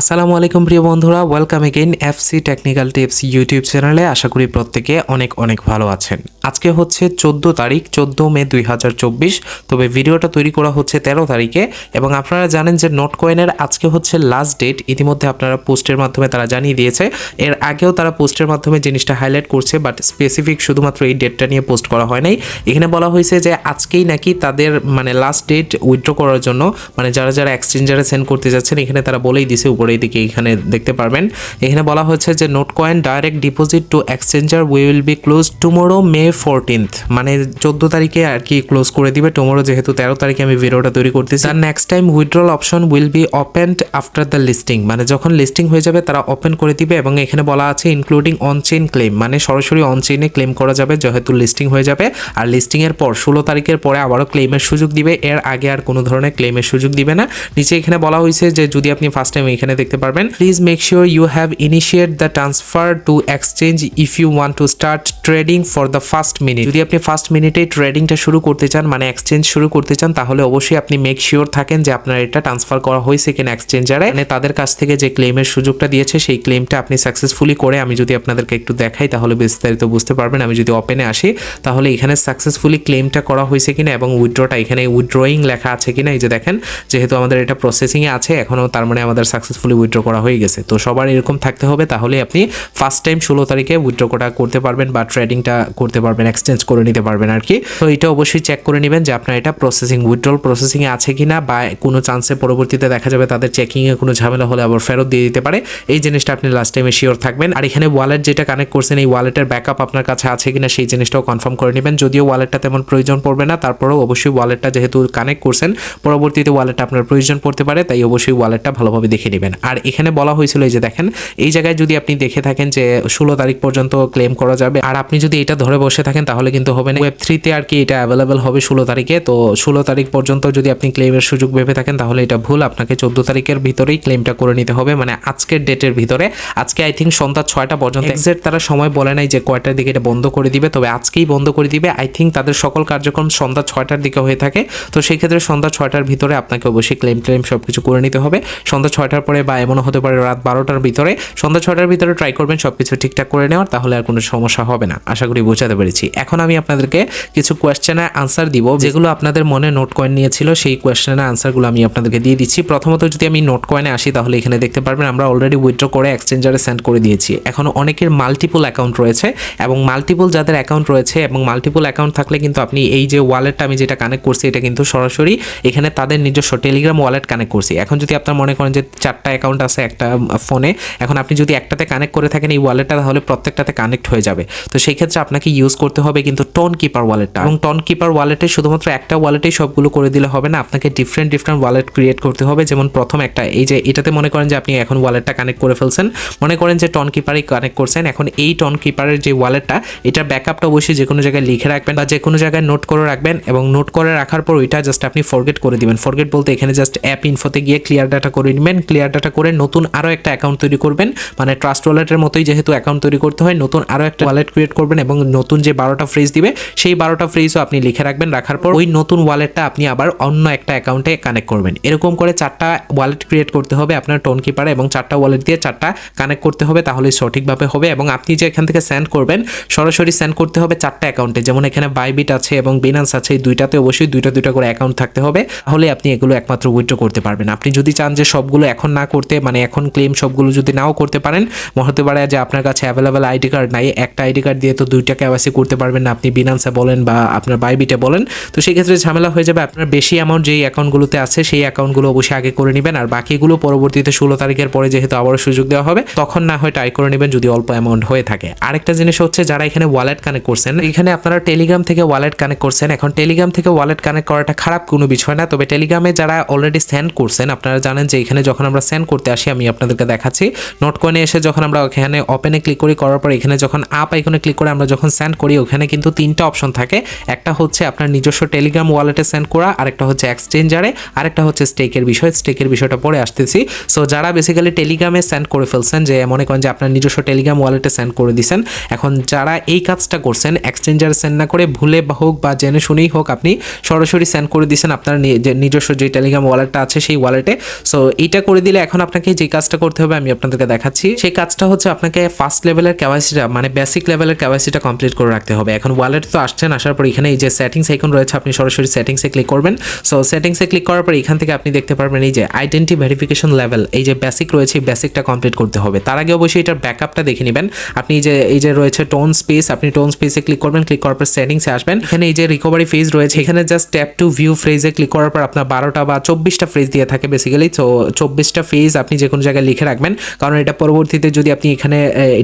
আসসালামু আলাইকুম প্রিয় বন্ধুরা welcome again FC technical tips YouTube চ্যানেলে আশা করি প্রত্যেকে অনেক অনেক ভালো আছেন। আজকে হচ্ছে চোদ্দ তারিখ, চোদ্দ মে দুই হাজার চব্বিশ। তবে ভিডিওটা তৈরি করা হচ্ছে তেরো তারিখে এবং আপনারা জানেন যে নোট কয়েনের আজকে হচ্ছে লাস্ট ডেট ইতিমধ্যে আপনারা পোস্টের মাধ্যমে তারা জানিয়ে দিয়েছে। এর আগেও তারা পোস্টের মাধ্যমে জিনিসটা হাইলাইট করছে বাট স্পেসিফিক শুধুমাত্র এই ডেটটা নিয়ে পোস্ট করা হয় নাই। এখানে বলা হয়েছে যে আজকেই নাকি তাদের মানে লাস্ট ডেট উইথড্র করার জন্য মানে যারা যারা এক্সচেঞ্জারে সেন্ড করতে যাচ্ছেন, এখানে তারা বলেই দিছে উপরে দিকে এখানে দেখতে পারবেন। এখানে বলা হচ্ছে যে note coin direct deposit to exchanger will be close tomorrow May fourteenth মানে চোদ্দ তারিখে আর কি ক্লোজ করে দিবে। টুমোরো যেহেতু তেরো তারিখে আমি ভিডিওটা তৈরি করতেছি। আর next time withdrawal option will be opened after the listing মানে যখন লিস্টিং হয়ে যাবে, তারা ওপেন করে দিবে এবং এখানে বলা আছে ইনক্লুডিং অনচেইন ক্লেম মানে সরাসরি অনচেইনে ক্লেম করা যাবে, যেহেতু লিস্টিং হয়ে যাবে। আর লিস্টিং এর পর, ষোলো তারিখের পরে আবারও ক্লেমের সুযোগ দিবে। এর আগে আর কোনো ধরনের ক্লেমের সুযোগ দিবে না। নিচে এখানে বলা হয়েছে যে যদি আপনি ফার্স্ট টাইম এখানে দেখতে পারবেন। Please make sure you have initiate the transfer to exchange if you want to start trading for the first minute যদি আপনি ফার্স্ট মিনিটেই ট্রেডিংটা শুরু করতে চান মানে এক্সচেঞ্জ শুরু করতে চান, তাহলে অবশ্যই আপনি মেক শিওর থাকেন যে আপনার এটা ট্রান্সফার করা হয়েছে কিনা এক্সচেঞ্জারে মানে তাদের কাছ থেকে যে ক্লেমের সুযোগটা দিয়েছে, সেই ক্লেমটা আপনি সাকসেসফুলি করে আমি যদি আপনাদেরকে একটু দেখাই, তাহলে বিস্তারিত বুঝতে পারবেন। আমি যদি ওপেনে আসি, তাহলে এখানে সাকসেসফুলি ক্লেমটা করা হয়েছে কিনা এবং উইথড্রটা এখানে উইথড্রয়িং লেখা আছে কিনা, এই যে দেখেন, যেহেতু আমাদের এটা প্রসেসিংয়ে আছে, এখনও তার মানে আমাদের সাকসেসফুলি উইথড্র করা হয়ে গেছে। তো সবার এরকম থাকতে হবে, তাহলে আপনি ফার্স্ট টাইম ষোলো তারিখে উইথড্র করা করতে পারবেন বা ট্রেডিংটা করতে পারবেন এক্সচেঞ্জ করে নিতে পারবেন আর কি। তো এটা অবশ্যই চেক করে নেবেন যে আপনার এটা প্রসেসিং উইথড্রল প্রসেসিংয়ে আছে কি না বা কোনো চান্সে পরবর্তীতে দেখা যাবে তাদের চেকিংয়ে কোনো ঝামেলা হলে আবার ফেরত দিয়ে দিতে পারে। এই জিনিসটা আপনি লাস্ট টাইমে শিওর থাকবেন। আর এখানে ওয়ালেট যেটা কানেক্ট করছেন, এই ওয়ালেটের ব্যাকআপ আপনার কাছে আছে কিনা সেই জিনিসটাও কনফার্ম করে নেবেন। যদিও ওয়ালেটটা তেমন প্রয়োজন পড়বে না, তারপরেও অবশ্যই ওয়ালেটটা যেহেতু কানেক্ট করছেন, পরবর্তীতে ওয়ালেটটা আপনার প্রয়োজন পড়তে পারে, তাই অবশ্যই ওয়ালেটটা ভালোভাবে দেখে নেবেন। আর এখানে বলা হয়েছিল যে দেখেন, এই জায়গায় যদি আপনি দেখে থাকেন যে ষোলো তারিখ পর্যন্ত ক্লেম করা যাবে, আর আপনি যদি এটা ধরে বসে থাকেন তাহলে কিন্তু হবে না। ওয়েব থ্রিতে আর কি এটা অ্যাভেলেবেল হবে ষোলো তারিখে, তো ষোলো তারিখ পর্যন্ত যদি আপনি ক্লেমের সুযোগ ভেবে থাকেন তাহলে এটা ভুল। আপনাকে চোদ্দ তারিখের ভিতরেই ক্লেমটা করে নিতে হবে মানে আজকের ডেটের ভিতরে। আজকে আই থিঙ্ক সন্ধ্যা ছয়টা পর্যন্ত এক্সাক্ট তারা সময় বলে নাই যে কয়টার দিকে এটা বন্ধ করে দিবে, তবে আজকেই বন্ধ করে দিবে। আই থিঙ্ক তাদের সকল কার্যক্রম সন্ধ্যা ছয়টার দিকে হয়ে থাকে, তো সেই ক্ষেত্রে সন্ধ্যা ছয়টার ভিতরে আপনাকে অবশ্যই ক্লেম ক্লেম সব কিছু করে নিতে হবে। সন্ধ্যা ছয়টার পরে বা এমনও হতে পারে রাত বারোটার ভিতরে, সন্ধ্যা ছটার ভিতরে ট্রাই করবেন সব কিছু ঠিকঠাক করে নেওয়ার, তাহলে আর কোনো সমস্যা হবে না। আশা করি বোঝাতে পেরেছি। এখন আমি আপনাদেরকে কিছু কোয়েশ্চেনের আনসার দিব, যেগুলো আপনাদের মনে নোট কয়েন নিয়েছিল, সেই কোয়েশ্চেনের আনসারগুলো আমি আপনাদেরকে দিয়ে দিচ্ছি। প্রথমত যদি আমি নোট কয়েনে আসি, তাহলে এখানে দেখতে পারবেন আমরা অলরেডি উইথড্র করে এক্সচেঞ্জারে সেন্ড করে দিয়েছি। এখন অনেকের মাল্টিপল অ্যাকাউন্ট রয়েছে, এবং মাল্টিপল যাদের অ্যাকাউন্ট রয়েছে, এবং মাল্টিপল অ্যাকাউন্ট থাকলে কিন্তু আপনি এই যে ওয়ালেটটা আমি যেটা কানেক্ট করছি, এটা কিন্তু সরাসরি এখানে তাদের নিজস্ব টেলিগ্রাম ওয়ালেট কানেক্ট করছি। এখন যদি আপনার মনে করেন যে চারটা অ্যাকাউন্ট আছে একটা ফোনে এখন আপনি যদি একটাতে কানেক্ট করে থাকেন এই ওয়ালেটটা তাহলে প্রত্যেকটাতে কানেক্ট হয়ে যাবে। তো সেই ক্ষেত্রে আপনাকে ইউজ করতে হবে কিন্তু টন কিপার ওয়ালেটটা এবং টন কিপার ওয়ালেটে শুধুমাত্র একটা ওয়ালেটেই সবগুলো করে দিলে হবে না, আপনাকে ডিফারেন্ট ডিফারেন্ট ওয়ালেট ক্রিয়েট করতে হবে। যেমন প্রথম একটা, এই যে এটাতে মনে করেন যে আপনি এখন ওয়ালেটটা কানেক্ট করে ফেলছেন। মনে করেন যে টন কিপারই কানেক্ট করছেন। এখন এই টন কিপারের যে ওয়ালেটটা এটার ব্যাকআপটা অবশ্যই যে কোনো জায়গায় লিখে রাখবেন বা যে কোনো জায়গায় নোট করে রাখবেন এবং নোট করে রাখার পর ওইটা জাস্ট আপনি ফরগেট করে দিবেন। ফরগেট বলতে এখানে জাস্ট অ্যাপ ইনফোতে গিয়ে ক্লিয়ার ডাটা করে নেবেন। ক্লিয়ার ডাটা করে নতুন আরও একটা অ্যাকাউন্ট তৈরি করবেন। মানে ট্রাস্ট ওয়ালেটের মতোই যেহেতু অ্যাকাউন্ট তৈরি করতে হয়, নতুন আরও একটা ওয়ালেট ক্রিয়েট করবেন এবং নতুন যে বারোটা ফ্রেজ দিবে, সেই বারোটা ফ্রেজও আপনি লিখে রাখবেন। রাখার পর ওই নতুন ওয়ালেটটা আপনি আবার অন্য একটা অ্যাকাউন্টে কানেক্ট করবেন। এরকম করে চারটা ওয়ালেট ক্রিয়েট করতে হবে আপনার টোন কিপারে এবং চারটা ওয়ালেট দিয়ে চারটা কানেক্ট করতে হবে তাহলে সঠিকভাবে হবে এবং আপনি যে এখান থেকে সেন্ড করবেন, সরাসরি সেন্ড করতে হবে চারটা অ্যাকাউন্টে যেমন এখানে বাইবিট আছে এবং বিনান্স আছে, এই দুইটাতে অবশ্যই দুইটা দুইটা করে অ্যাকাউন্ট থাকতে হবে। তাহলে আপনি এগুলো একমাত্র উইথড্র করতে পারবেন। আপনি যদি চান যে সবগুলো এখন না করতে মানে এখন ক্লেম সবগুলো যদি নাও করতে পারেন হতে পারে যে আপনার কাছে অ্যাভেলেবেল আইডি কার্ড নাই, একটা আইডি কার্ড দিয়ে তো দুইটা কেওয়াইসি করতে পারবেন না, আপনি বিনান্সে বলেন বা আপনার বাইবিটে বলেন। তো সেই ক্ষেত্রে ঝামেলা হয়ে যাবে, আপনার বেশি অ্যামাউন্ট যেই অ্যাকাউন্টগুলোতে আছে, সেই অ্যাকাউন্টগুলো অবশ্যই আগে করে নেবেন, আর বাকিগুলো পরবর্তীতে ষোলো তারিখের পরে যেহেতু আবারও সুযোগ দেওয়া হবে, তখন না হয় ট্রাই করে নেবেন যদি অল্প অ্যামাউন্ট হয়ে থাকে। আরেকটা জিনিস হচ্ছে, যারা এখানে ওয়ালেট কানেক্ট করছেন, এখানে আপনারা টেলিগ্রাম থেকে ওয়ালেট কানেক্ট করছেন, এখন টেলিগ্রাম থেকে ওয়ালেট কানেক্ট করাটা খারাপ কোনো বিষয় না, তবে টেলিগ্রামে যারা অলরেডি সেন্ড করছেন, আপনারা জানেন যে এখানে যখন আমরা করতে আসি, আমি আপনাদেরকে দেখাচ্ছি। নোট কয়েনে এসে যখন আমরা এখানে ওপেনে ক্লিক করি, করার পর এখানে যখন আপ আইকনে ক্লিক করে আমরা যখন সেন্ড করি, ওখানে কিন্তু তিনটা অপশন থাকে। একটা হচ্ছে আপনার নিজস্ব টেলিগ্রাম ওয়ালেটে সেন্ড করা, আরেকটা হচ্ছে এক্সচেঞ্জারে আরেকটা হচ্ছে স্টেকের বিষয়। স্টেকের বিষয়টা পরে আসতেছি। সো যারা বেসিক্যালি টেলিগ্রামে সেন্ড করে ফেলছেন, যে মনে করেন যে আপনার নিজস্ব টেলিগ্রাম ওয়ালেটে সেন্ড করে দিছেন, এখন যারা এই কাজটা করছেন এক্সচেঞ্জারে সেন্ড না করে, ভুলে হোক বা জেনে শুনেই হোক আপনি, সরাসরি সেন্ড করে দিয়েছেন আপনার নিজস্ব যে টেলিগ্রাম ওয়ালেটটা আছে, সেই ওয়ালেটে সো এইটা করে দিলে এখন আপনাকে যে কাজটা করতে হবে, আমি আপনাদেরকে দেখাচ্ছি। সেই কাজটা হচ্ছে আপনাকে ফার্স্ট লেভেলের ক্যাপাসিটা মানে বেসিক লেভেলের ক্যাপাসিটা কমপ্লিট করে রাখতে হবে। এখন ওয়ালেট তো আসছেন, আসার পর এখানে এই যে সেটিংস আইকন রয়েছে, আপনি সরাসরি সেটিংসে ক্লিক করবেন। সো সেটিংসে ক্লিক করার পর এখান থেকে আপনি দেখতে পারবেন এই যে আইডেন্টি ভেরিফিকেশন লেভেল এই যে বেসিক রয়েছে, এই বেসিকটা কমপ্লিট করতে হবে। তার আগে অবশ্যই এটার ব্যাকআপটা দেখে নেবেন। আপনি যে, এই যে রয়েছে টোন স্পেস আপনি টোন স্পেসে ক্লিক করবেন ক্লিক করার পর সেটিংসে আসবেন। এখানে এই যে রিকভারি ফেজ রয়েছে, এখানে জাস্ট ট্যাপ টু ভিউ ফ্রেজে ক্লিক করার পর আপনার বারোটা বা চব্বিশটা ফ্রেজ দিয়ে থাকে বেসিক্যালি তো চব্বিশটা ফেজ আপনি যে কোনো জায়গায় লিখে রাখবেন। কারণ এটা পরবর্তীতে যদি আপনি এখানে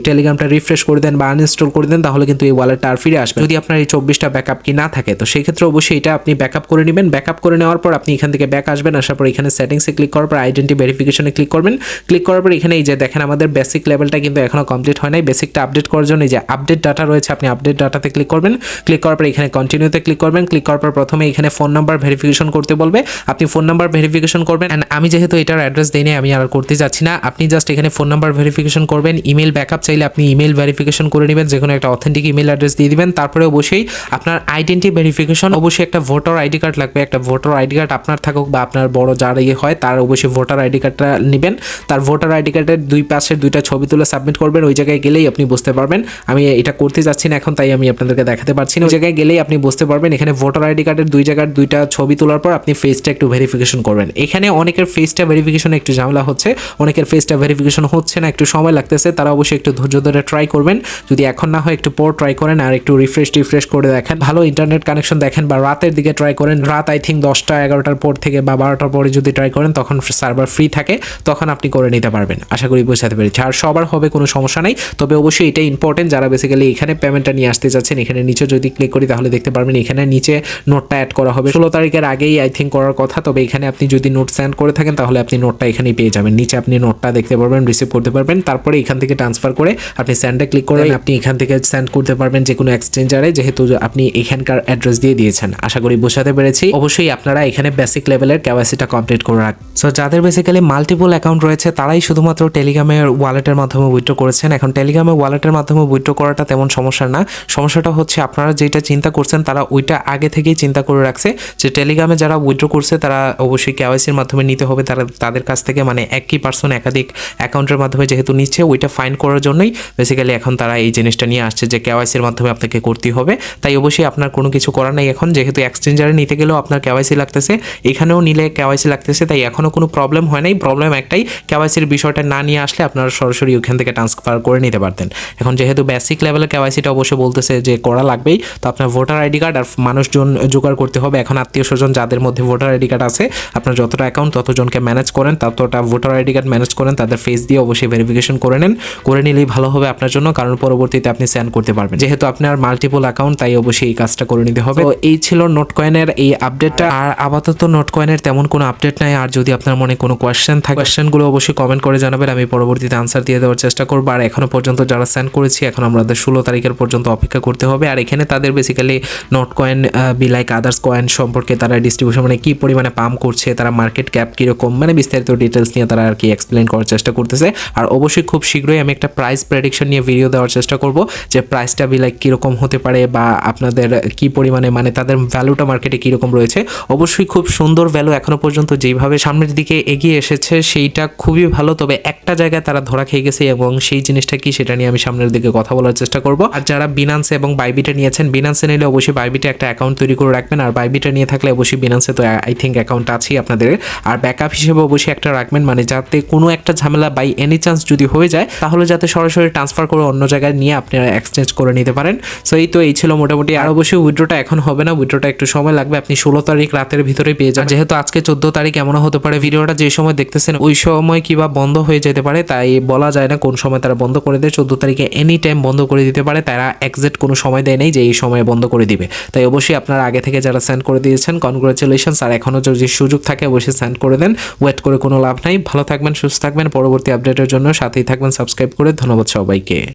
টেলিগ্রামটা রিফ্রেশ করে দেন বা আনইনস্টল করে দেন, তাহলে কিন্তু এই ওয়ালেটটা আর ফিরে আসবে যদি আপনার এই চব্বিশটা ব্যাকআপ কি না থাকে, তো সেই ক্ষেত্রে অবশ্যই এটা আপনি ব্যাকআপ করে নেবেন। ব্যাকআপ করে নেওয়ার পর আপনি এখান থেকে ব্যাক আসবেন, আসার পর এখানে সেটিংসে ক্লিক করার পর আইডেন্টি ভেরিফিকেশনে ক্লিক করবেন। ক্লিক করার পর এখানে এই যে দেখেন আমাদের বেসিক লেভেলটা কিন্তু এখনও কমপ্লিট হয় নাই। বেসিকটা আপডেট করার জন্য এই যে আপডেট ডাটা রয়েছে, আপনি আপডেট ডাটাতে ক্লিক করবেন। ক্লিক করার পর এখানে কন্টিনিউতে ক্লিক করবেন। ক্লিক করার পর প্রথমে এখানে ফোন নাম্বার ভেরিফিকেশন করতে বলবে। আপনি ফোন নাম্বার ভেরিফিকেশন করবেন। অ্যান্ড আমি যেহেতু এটার অ্যাড্রেস দিই আমি আর করতে যাচ্ছি না। আপনি জাস্ট এখানে ফোন নাম্বার ভেরিফিকেশন করবেন। ইমেল ব্যাকআপ চাইলে আপনি ইমেল ভেরিফিকেশন করে নেবেন। যে কোনো একটা অথেন্টিক ইমেল অ্যাড্রেস দিয়ে দিবেন। তারপরে অবশ্যই আপনার আইডেন্টি ভেরিফিকেশন অবশ্যই একটা ভোটার আইডি কার্ড লাগবে। একটা ভোটার আইডি কার্ড আপনার থাকুক বা আপনার বড় যার ইয়ে হয়, তার অবশ্যই ভোটার আইডি কার্ডটা নেবেন। তার ভোটার আইডি কার্ডের দুই পাশের দুইটা ছবি তুলে সাবমিট করবেন। ওই জায়গায় গেলেই আপনি বুঝতে পারবেন। আমি এটা করতে যাচ্ছি না এখন, তাই আমি আপনাদেরকে দেখাতে পারছি না। ওই জায়গায় গেলেই আপনি বুঝতে পারবেন। এখানে ভোটার আইডি কার্ডের দুই জায়গার দুইটা ছবি তোলার পর আপনি ফেসটা একটু ভেরিফিকেশন করবেন। এখানে অনেকের ফেসটা ভেরিফিকেশন একটু ঝামেলা হচ্ছে। অনেকের ফেসটা ভেরিফিকেশন হচ্ছে না, একটু সময় লাগতেছে, তারা অবশ্যই একটু ধৈর্য ধরে ট্রাই করবেন। যদি এখন না হয় একটু পর ট্রাই করেন আর একটু রিফ্রেশ টিফ্রেশ করে দেখেন। ভালো ইন্টারনেট কানেকশন দেখেন বা রাতের দিকে ট্রাই করেন, রাত আই থিঙ্ক দশটা, এগারোটার পর থেকে বা বারোটার পরে যদি ট্রাই করেন, তখন সার্ভার ফ্রি থাকে, তখন আপনি করে নিতে পারবেন। আশা করি বোঝাতে পেরেছি। আর সবার হবে কোনো সমস্যা নেই, তবে অবশ্যই এটা ইম্পর্টেন্ট যারা বেসিক্যালি এখানে পেমেন্টটা নিয়ে আসতে চাচ্ছেন এখানে নিচে যদি ক্লিক করি তাহলে দেখতে পারবেন এখানে নিচে নোটটা অ্যাড করা হবে। ষোলো তারিখের আগেই আই থিঙ্ক করার কথা, তবে এখানে আপনি যদি নোট সেন্ড করে থাকেন, তাহলে আপনি নোটটা এখানেই পেয়ে যাবেন। নিচে আপনি নোটটা দেখতে পারবেন রিসিভ করতে পারবেন। তারপরে এখান থেকে ট্রান্সফার করে আপনি স্যান্ডে ক্লিক করে আপনি এখান থেকে সেন্ড করতে পারবেন যে কোনো এক্সচেঞ্জারে যেহেতু আপনি এখানকার অ্যাড্রেস দিয়ে দিয়েছেন। আশা করি বোঝাতে পেরেছি। অবশ্যই আপনারা এখানে বেসিক লেভেলের ক্যাপাসিটা কমপ্লিট করে রাখ। সো যাদের বেসিক্যালি মাল্টিপল অ্যাকাউন্ট রয়েছে তারাই শুধুমাত্র টেলিগ্রামের ওয়ালেটের মাধ্যমে উইথড্র করেছেন। এখন টেলিগ্রামের ওয়ালেটের মাধ্যমে উইথড্র করাটা তেমন সমস্যা না। সমস্যাটা হচ্ছে আপনারা যেটা চিন্তা করছেন তারা ওইটা আগে থেকেই চিন্তা করে রাখছে যে টেলিগ্রামে যারা উইথড্র করছে তারা অবশ্যই কেওয়াইসির মাধ্যমে নিতে হবে। তারা তাদের কাছ থেকে মানে একই পার্সন একাধিক অ্যাকাউন্টের মাধ্যমে যেহেতু নিচ্ছে, ওইটা ফাইন করার জন্যই বেসিক্যালি এখন তারা এই জিনিসটা নিয়ে আসছে যে কেওয়াইসির মাধ্যমে আপনাকে করতে হবে। তাই অবশ্যই আপনার কোনো কিছু করার নাই এখন, যেহেতু এক্সচেঞ্জারে নিতে গেলেও আপনার কেওয়াইসি লাগতেছে, এখানেও নিলে কেওয়াইসি লাগতেছে, তাই এখনও কোনো প্রবলেম হয় নাই। প্রবলেম একটাই কেওয়াইসির বিষয়টা না নিয়ে আসলে আপনারা সরাসরি ওখান থেকে ট্রান্সফার করে নিতে পারতেন। এখন যেহেতু বেসিক লেভেলের কেওয়াইসিটা অবশ্যই বলতেছে যে করা লাগবেই, তো আপনার ভোটার আইডি কার্ড আর মানুষজন জোগাড় করতে হবে। এখন আত্মীয় স্বজন যাদের মধ্যে ভোটার আইডি কার্ড আছে, আপনার যতটা অ্যাকাউন্ট ততজনকে ম্যানেজ করেন ততটা ভোটার আইডি কার্ড ম্যানেজ করেন তাদের ফেস দিয়ে অবশ্যই ভেরিফিকেশন করে নেন। করে নিলেই ভালো হবে আপনার জন্য কারণ পরবর্তীতে আপনি সেন্ড করতে পারবেন। যেহেতু আপনার মাল্টিপল অ্যাকাউন্ট তাই অবশ্যই এই কাজটা করে নিতে হবে। তো এই ছিল নোট কয়েনের এই আপডেটটা আর আপাতত নোট কয়েনের তেমন কোনো আপডেট নাই। আর যদি আপনার মনে কোনো কোয়েশ্চেন থাকে কোয়েশ্চেনগুলো অবশ্যই কমেন্ট করে জানাবেন। আমি পরবর্তীতে আনসার দিয়ে দেওয়ার চেষ্টা করব। আর এখনও পর্যন্ত যারা সেন্ড করেছি এখন আমাদের ষোলো তারিখের পর্যন্ত অপেক্ষা করতে হবে। আর এখানে তাদের basically note coin be like others coin সম্পর্কে তারা ডিস্ট্রিবিউশন মানে কী পরিমাণে পাম্প করছে তারা মার্কেট ক্যাপ কীরকম মানে বিস্তারিত ডিটেলস নিয়ে তারা আর কি এক্সপ্লেন করার চেষ্টা করতেছে। আর অবশ্যই খুব শীঘ্রই আমি একটা প্রাইস প্রেডিকশন নিয়ে ভিডিও দেওয়ার চেষ্টা করব যে প্রাইসটা বি লাইক কীরকম হতে পারে বা আপনাদের কি পরিমাণে মানে তাদের ভ্যালুটা মার্কেটে কীরকম রয়েছে। অবশ্যই খুব সুন্দর ভ্যালু এখনও পর্যন্ত যেইভাবে সামনের দিকে এগিয়ে এসেছে, সেইটা খুবই ভালো। তবে একটা জায়গায় তারা ধরা খেয়ে গেছে এবং সেই জিনিসটা কি সেটা নিয়ে আমি সামনের দিকে কথা বলার চেষ্টা করব। আর যারা বিনান্সে এবং বাইবিটে নিয়েছেন বিনান্সে নিলে অবশ্যই বাইবিটে একটা অ্যাকাউন্ট তৈরি করে রাখবেন। আর বাইবিটা নিয়ে থাকলে অবশ্যই বিনান্সে তো আই থিঙ্ক অ্যাকাউন্ট আছেই আপনাদের। আর ব্যাকআপ হিসেবে অবশ্যই একটা রাখবেন। মানে যাতে কোনো একটা ঝামেলা বাই এনি চান্স যদি হয়ে যায়, তাহলে যাতে সরাসরি ট্রান্সফার করে অন্য জায়গায় নিয়ে আপনারা এক্সচেঞ্জ করে নিতে পারেন। সো এই তো এই ছিল মোটামুটি। আর অবশ্যই উইড্রোটা এখন হবে না। উইড্রোটা একটু সময় লাগবে। আপনি ষোলো তারিখ রাতের ভিতরে পেয়ে যান যেহেতু আজকে চোদ্দ তারিখ, এমনও হতে পারে ভিডিওটা যে সময় দেখতেছেন, ওই সময় কিবা বন্ধ হয়ে যেতে পারে, তাই বলা যায় না কোন সময় তারা বন্ধ করে দেয়। চোদ্দ তারিখে এনি টাইম বন্ধ করে দিতে পারে। তারা একজ্যাক্ট কোনো সময় দেয় নেই যে এই সময়ে বন্ধ করে দিবে। তাই অবশ্যই আপনারা আগে থেকে যারা সেন্ড করে দিয়েছেন কনগ্রাচুলেশনস আর এখনও যদি সুযোগ থাকে, অবশ্যই সেন্ড করে দেন। ওয়েট করে কোনো লাভ নাই ভালো থাকবেন, সুস্থ থাকবেন। পরবর্তী আপডেটের জন্য সাথেই থাকবেন। সাবস্ক্রাইব করে ধন্যবাদ সবাইকে।